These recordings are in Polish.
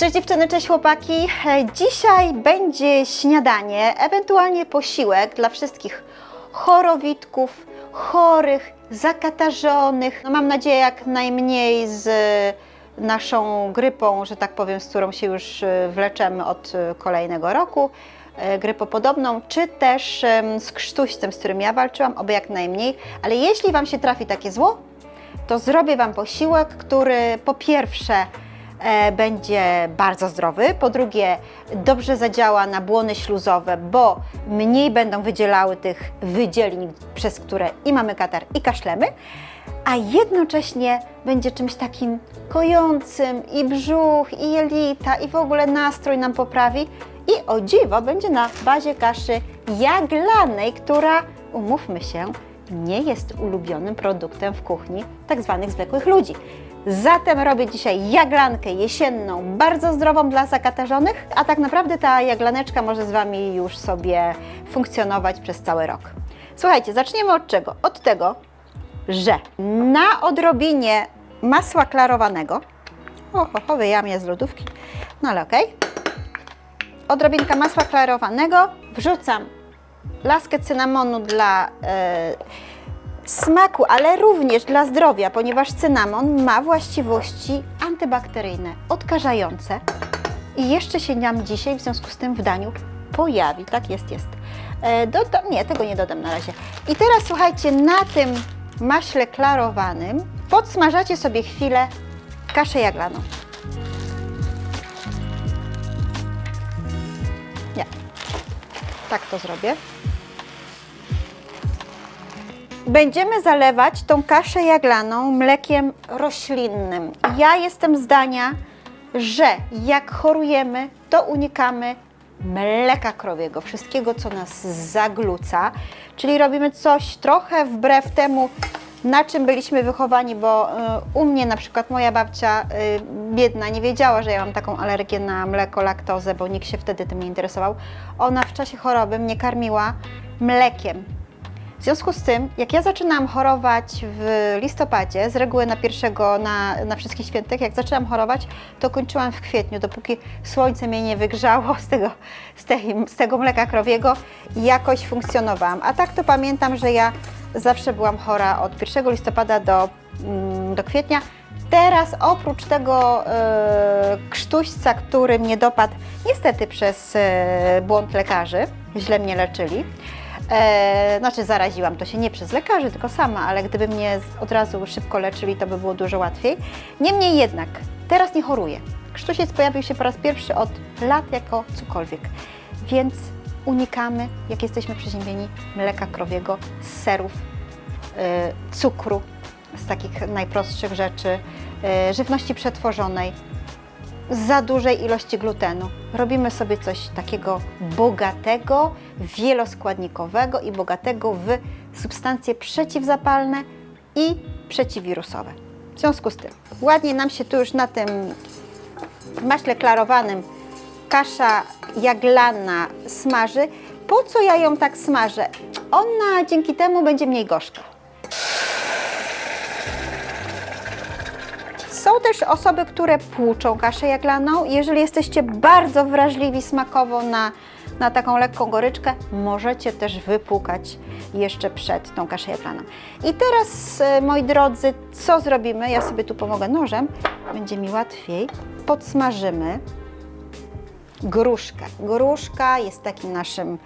Cześć dziewczyny, cześć chłopaki. E, Dzisiaj będzie śniadanie, ewentualnie posiłek dla wszystkich chorowitków, chorych, zakatarzonych. No mam nadzieję jak najmniej z e, naszą grypą, że tak powiem, z którą się już e, wleczemy od kolejnego roku, grypopodobną, czy też z krztuścem, z którym ja walczyłam, oby jak najmniej. Ale jeśli Wam się trafi takie zło, to zrobię Wam posiłek, który po pierwsze będzie bardzo zdrowy, po drugie dobrze zadziała na błony śluzowe, bo mniej będą wydzielały tych wydzielin, przez które i mamy katar i kaszlemy, a jednocześnie będzie czymś takim kojącym i brzuch, i jelita, i w ogóle nastrój nam poprawi. I o dziwo będzie na bazie kaszy jaglanej, która, umówmy się, nie jest ulubionym produktem w kuchni tak zwanych zwykłych ludzi. Zatem robię dzisiaj jaglankę jesienną, bardzo zdrową dla zakatarzonych, a tak naprawdę ta jaglaneczka może z Wami już sobie funkcjonować przez cały rok. Słuchajcie, zaczniemy od czego? Od tego, że na odrobinie masła klarowanego, o, ho, ho, wyjam je z lodówki, no ale okej, odrobinka masła klarowanego, wrzucam laskę cynamonu dla e, smaku, ale również dla zdrowia, ponieważ cynamon ma właściwości antybakteryjne, odkażające i jeszcze się nam dzisiaj w związku z tym w daniu pojawi. Tak jest, jest. E, dodam, nie, tego nie dodam na razie. I teraz słuchajcie, na tym maśle klarowanym podsmażacie sobie chwilę kaszę jaglaną. Nie. Tak to zrobię. Będziemy zalewać tą kaszę jaglaną mlekiem roślinnym. Ja jestem zdania, że jak chorujemy, to unikamy mleka krowiego, wszystkiego, co nas zagluca, czyli robimy coś trochę wbrew temu, na czym byliśmy wychowani, bo y, u mnie na przykład moja babcia y, biedna nie wiedziała, że ja mam taką alergię na mleko, laktozę, bo nikt się wtedy tym nie interesował. Ona w czasie choroby mnie karmiła mlekiem. W związku z tym, jak ja zaczynałam chorować w listopadzie, z reguły na pierwszego, na, na wszystkich świętych, jak zaczęłam chorować, to kończyłam w kwietniu, dopóki słońce mnie nie wygrzało z tego, z z tego mleka krowiego i jakoś funkcjonowałam. A tak to pamiętam, że ja zawsze byłam chora od 1 listopada do, mm, do kwietnia. Teraz oprócz tego e, krztuśca, który mnie dopadł niestety przez e, błąd lekarzy, źle mnie leczyli, E, znaczy zaraziłam to się nie przez lekarzy, tylko sama, ale gdyby mnie od razu szybko leczyli, to by było dużo łatwiej. Niemniej jednak, teraz nie choruję. Krztusiec pojawił się po raz pierwszy od lat jako cokolwiek, więc unikamy, jak jesteśmy przeziębieni, mleka krowiego, serów, e, cukru, z takich najprostszych rzeczy, e, żywności przetworzonej, za dużej ilości glutenu. Robimy sobie coś takiego bogatego, wieloskładnikowego i bogatego w substancje przeciwzapalne i przeciwwirusowe. W związku z tym, ładnie nam się tu już na tym maśle klarowanym kasza jaglana smaży. Po co ja ją tak smażę? Ona dzięki temu będzie mniej gorzka. Są też osoby, które płuczą kaszę jaglaną. Jeżeli jesteście bardzo wrażliwi smakowo na, na taką lekką goryczkę, możecie też wypłukać jeszcze przed tą kaszę jaglaną. I teraz, e, moi drodzy, co zrobimy? Ja sobie tu pomogę nożem, będzie mi łatwiej. Podsmażymy gruszkę. Gruszka jest takim naszym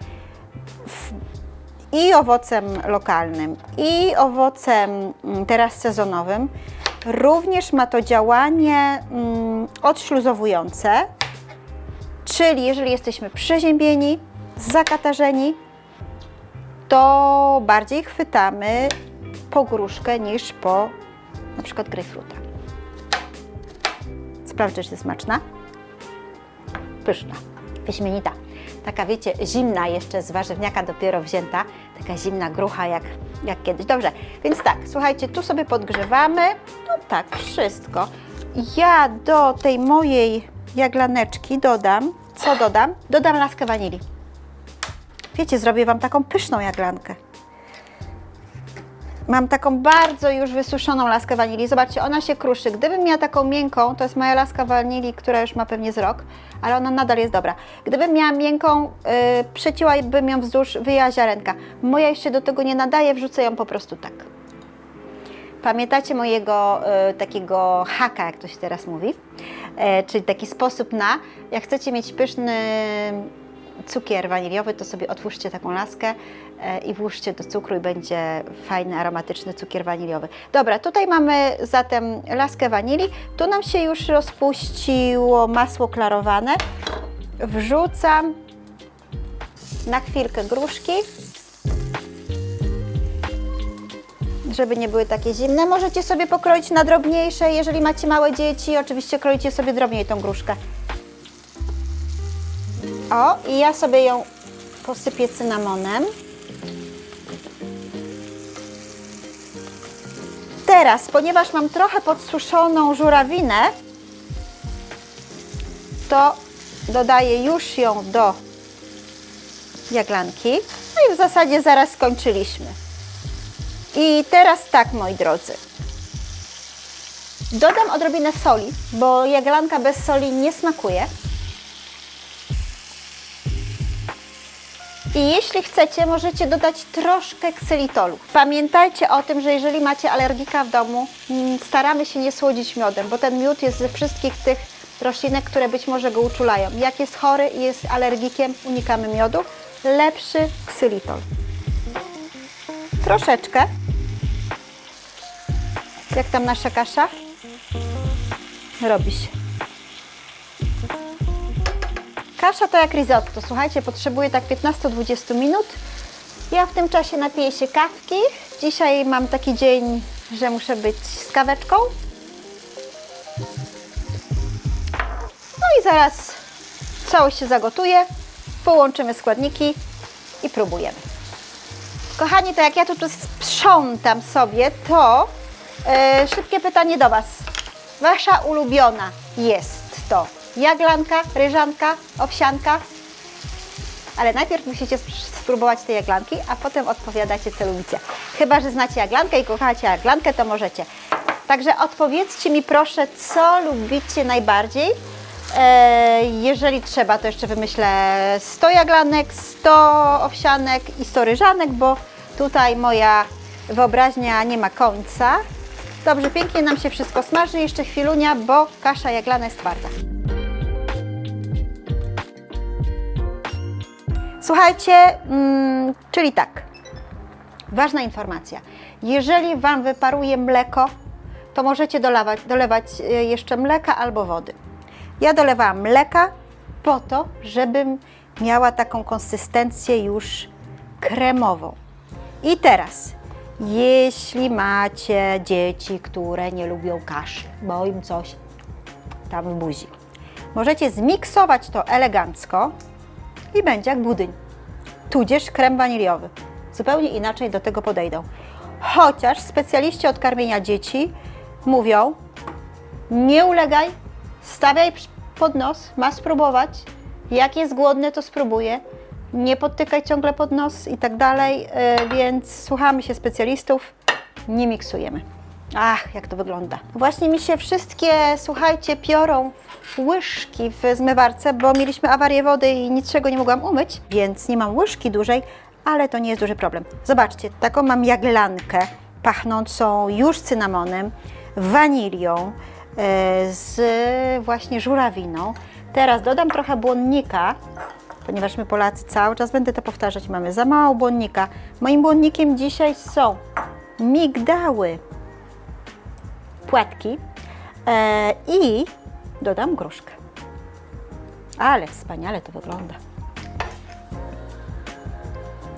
i owocem lokalnym, i owocem mm, teraz sezonowym. Również ma to działanie mm, odśluzowujące, czyli jeżeli jesteśmy przeziębieni, zakatarzeni, to bardziej chwytamy po gruszkę niż po na przykład grejpfruta. Sprawdź, czy jest smaczna. Pyszna, wyśmienita. Taka wiecie, zimna jeszcze z warzywniaka dopiero wzięta, taka zimna grucha jak, jak kiedyś. Dobrze, więc tak, słuchajcie, tu sobie podgrzewamy, no tak, wszystko. Ja do tej mojej jaglaneczki dodam, co dodam? Dodam laskę wanilii. Wiecie, zrobię Wam taką pyszną jaglankę. Mam taką bardzo już wysuszoną laskę wanilii. Zobaczcie, ona się kruszy. Gdybym miała taką miękką, to jest moja laska wanilii, która już ma pewnie z rok, ale ona nadal jest dobra. Gdybym miała miękką, yy, przecięłabym ją wzdłuż, wyjęła ziarenka. Moja jeszcze do tego nie nadaje, wrzucę ją po prostu tak. Pamiętacie mojego y, takiego haka, jak to się teraz mówi? E, czyli taki sposób na, jak chcecie mieć pyszny cukier waniliowy, to sobie otwórzcie taką laskę e, i włóżcie do cukru i będzie fajny, aromatyczny cukier waniliowy. Dobra, tutaj mamy zatem laskę wanilii. Tu nam się już rozpuściło masło klarowane. Wrzucam na chwilkę gruszki. żeby nie były takie zimne. Możecie sobie pokroić na drobniejsze, jeżeli macie małe dzieci, oczywiście kroicie sobie drobniej tą gruszkę. O, i ja sobie ją posypię cynamonem. Teraz, ponieważ mam trochę podsuszoną żurawinę, to dodaję już ją do jaglanki. No i w zasadzie zaraz skończyliśmy. I teraz tak, moi drodzy. Dodam odrobinę soli, bo jaglanka bez soli nie smakuje. I jeśli chcecie, możecie dodać troszkę ksylitolu. Pamiętajcie o tym, że jeżeli macie alergika w domu, mm, staramy się nie słodzić miodem, bo ten miód jest ze wszystkich tych roślinek, które być może go uczulają. Jak jest chory i jest alergikiem, unikamy miodu. Lepszy ksylitol. Troszeczkę. Jak tam nasza kasza? Robi się. Kasza to jak risotto. Słuchajcie, potrzebuje tak 15-20 minut. Ja w tym czasie napiję się kawki. Dzisiaj mam taki dzień, że muszę być z kaweczką. No i zaraz całość się zagotuje. Połączymy składniki i próbujemy. Kochani, to jak ja tu sprzątam sobie, to e, szybkie pytanie do Was. Wasza ulubiona jest to jaglanka, ryżanka, owsianka? Ale najpierw musicie sp- spróbować tej jaglanki, a potem odpowiadacie, co lubicie. Chyba, że znacie jaglankę i kochacie jaglankę, to możecie. Także odpowiedzcie mi proszę, co lubicie najbardziej. E, jeżeli trzeba, to jeszcze wymyślę 100 jaglanek, 100 owsianek i 100 ryżanek, bo tutaj moja wyobraźnia nie ma końca. Dobrze, pięknie nam się wszystko smaży. Jeszcze chwilunia, bo kasza jaglana jest twarda. Słuchajcie, mm, czyli tak. Ważna informacja. Jeżeli Wam wyparuje mleko, to możecie dolewać, dolewać e, jeszcze mleka albo wody. Ja dolewałam mleka po to, żebym miała taką konsystencję już kremową. I teraz, jeśli macie dzieci, które nie lubią kaszy, bo im coś tam w buzi, możecie zmiksować to elegancko i będzie jak budyń, tudzież krem waniliowy. Zupełnie inaczej do tego podejdą. Chociaż specjaliści od karmienia dzieci mówią, nie ulegaj, stawiaj pod nos, ma spróbować. Jak jest głodny, to spróbuje. Nie podtykaj ciągle pod nos i tak dalej, yy, więc słuchamy się specjalistów, nie miksujemy. Ach, jak to wygląda. Właśnie mi się wszystkie, słuchajcie, piorą łyżki w zmywarce, bo mieliśmy awarię wody i niczego nie mogłam umyć, więc nie mam łyżki dużej, ale to nie jest duży problem. Zobaczcie, taką mam jaglankę pachnącą już cynamonem, wanilią, e, z właśnie żurawiną. Teraz dodam trochę błonnika, ponieważ my Polacy cały czas będę to powtarzać, mamy za mało błonnika. Moim błonnikiem dzisiaj są migdały, płatki e, i dodam gruszkę. Ale wspaniale to wygląda.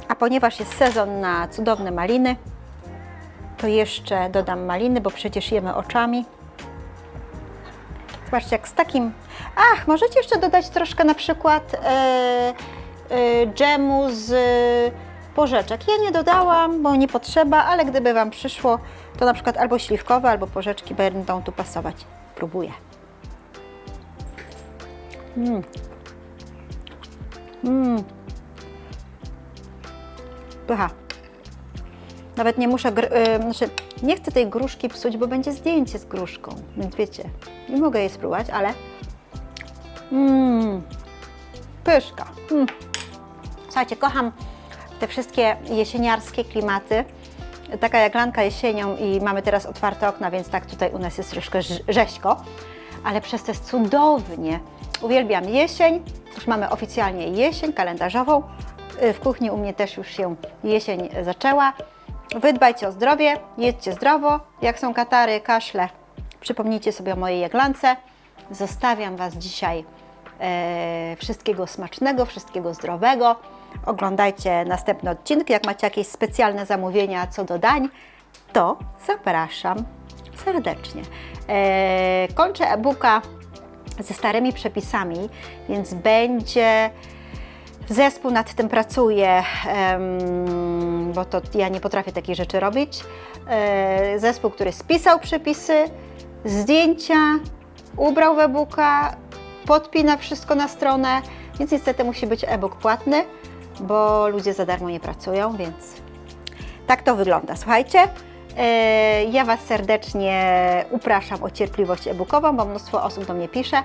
A ponieważ jest sezon na cudowne maliny, to jeszcze dodam maliny, bo przecież jemy oczami. Zobaczcie, jak z takim. Ach, możecie jeszcze dodać troszkę na przykład e, e, dżemu z porzeczek. Ja nie dodałam, bo nie potrzeba, ale gdyby Wam przyszło, to na przykład albo śliwkowe, albo porzeczki będą tu pasować. Próbuję. Mm. Mm. Pycha. Nawet nie muszę, gr- y, znaczy nie chcę tej gruszki psuć, bo będzie zdjęcie z gruszką, więc wiecie, nie mogę jej spróbować, ale mmm, pyszka. Mm. Słuchajcie, kocham te wszystkie jesieniarskie klimaty. Taka jaglanka jesienią i mamy teraz otwarte okna, więc tak tutaj u nas jest troszkę rz- rzeźko, ale przez to jest cudownie. Uwielbiam jesień, już mamy oficjalnie jesień kalendarzową. Y, W kuchni u mnie też już się jesień zaczęła. Wy dbajcie o zdrowie, jedźcie zdrowo. Jak są katary, kaszle, przypomnijcie sobie o mojej jaglance. Zostawiam Was dzisiaj e, wszystkiego smacznego, wszystkiego zdrowego. Oglądajcie następne odcinki. Jak macie jakieś specjalne zamówienia co do dań, to zapraszam serdecznie. E, kończę e-booka ze starymi przepisami, więc będzie Zespół nad tym pracuje, bo to ja nie potrafię takich rzeczy robić. E, Zespół, który spisał przepisy, zdjęcia, ubrał e-booka, podpina wszystko na stronę, więc niestety musi być e-book płatny, bo ludzie za darmo nie pracują, więc tak to wygląda. Słuchajcie, ja Was serdecznie upraszam o cierpliwość e-bookową, bo mnóstwo osób do mnie pisze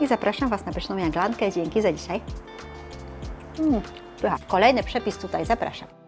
i zapraszam Was na pyszną jaglankę. Dzięki za dzisiaj. Mm. Kolejny przepis tutaj, zapraszam.